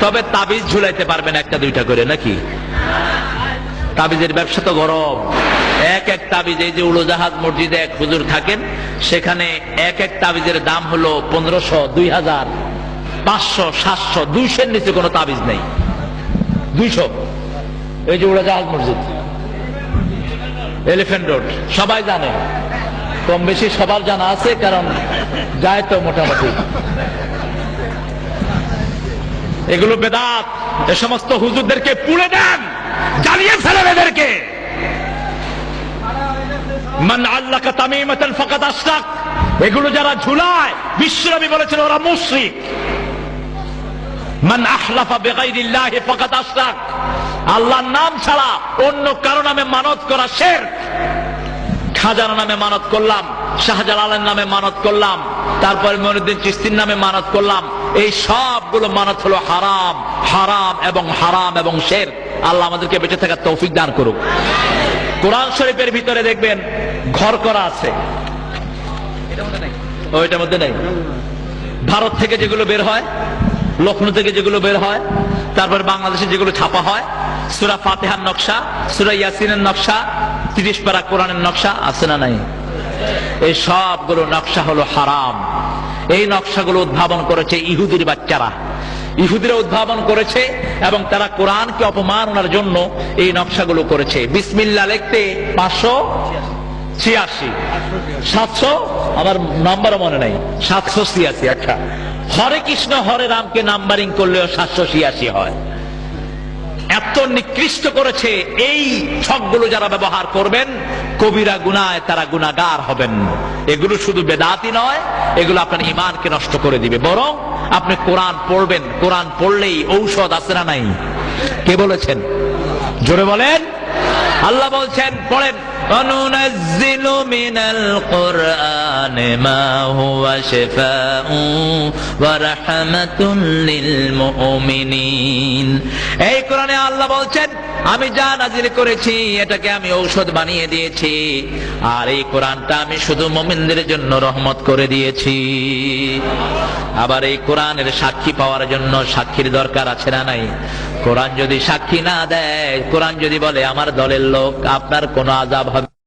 তবে তাবিজ ঝুলাইতে পারবেন একটা দুইটা করে, নাকি? তাবিজের ব্যবসা তো গরম। এক এক তাবিজ, এই যে উড়োজাহাজ মসজিদে এক হুজুর থাকেন, সেখানে এক এক তাবিজের দাম হলো পনেরোশো, দুই হাজার, পাঁচশো, সাতশো, দুইশোর নিচে কোনো তাবিজ নেই। দুইশো। এই যে উড়োজাহাজ মসজিদ এলিফেন্ট রোড, সবাই জানে। কম বেশি সবার জানা আছে, কারণ যায় তো মোটামুটি। এগুলো বেদাত। এ সমস্ত হুজুরদেরকে পুড়ে দেন, জ্বালিয়ে ফেলেন এদেরকে। মান আল্লাহ এগুলো যারা ঝুলায় বিশ্বনবী বলেছেন ওরা মুশরিক। মান আহলাফা বিগাইরিল্লাহি ফাকাদ আশরাক আল্লাহর নাম ছাড়া অন্য কারও নামে মানত করা শিরক। খাজানা নামে মানত করলাম, শাহজালালের নামে মানত করলাম, তারপরে মনুদ্দিন চিস্তির নামে মানত করলাম। এই সবগুলো মানত হলো হারাম হারাম এবং হারাম এবং শের। আল্লাহ আমাদেরকে বেঁচে থাকার তৌফিক দান করুক। কোরআন শরীফের ভিতরে দেখবেন, ঘর করা আছে। ওইটার মধ্যে নেই? ভারত থেকে যেগুলো বের হয় লখনৌ থেকে যেগুলো বের হয়, তারপর বাংলাদেশে যেগুলো ছাপা হয়, সুরা ফাতেহার নকশা, সুরা ইয়াসিনের নকশা তিরিশ পারা কোরআনের নকশা আছে না নাই? এই সবগুলো নকশা হলো হারাম। এই নকশাগুলো উদ্ভাবন করেছে ইহুদির বাচ্চারা। ইহুদিরা উদ্ভাবন করেছে এবং তারা কোরআনকে অপমাননার জন্য এই নকশাগুলো করেছে। বিসমিল্লা লিখতে পাঁচশো ছিয়াশি। সাতশো? আমার নাম্বারও মনে নাই। সাতশো ছিয়াশি আচ্ছা। হরে কৃষ্ণ, হরে রামকে নাম্বারিং করলেও সাতশো ছিয়াশি হয়। এত নিকৃষ্ট করেছে এই ছকগুলো যারা ব্যবহার করবেন, কবিরা গুনায় তারা গুনাগার হবেন। এগুলো শুধু বেদাতি নয়, এগুলো আপনার ইমানকে নষ্ট করে দিবে। বরং আপনি কোরআন পড়বেন, কোরআন পড়লেই ঔষধ আছে না নাই? কে বলেছেন? জোরে বলেন? আল্লাহ বলছেন, পড়েন। وننزل من القرآن ما هو شفاء ورحمة للمؤمنين এই কোরআনে আল্লাহ বলছেন আমি যা নাজিল করেছি এটাকে আমি ঔষধ বানিয়ে দিয়েছি আর এই কোরআনটা আমি শুধু মুমিনদের জন্য রহমত করে দিয়েছি আবার এই কোরআনের সাক্ষী পাওয়ার জন্য সাক্ষীর দরকার আছে না নাই কোরআন যদি সাক্ষী না দেয়, কোরআন যদি বলে, আমার দলের লোক, আপনার কোনো আজাব হবে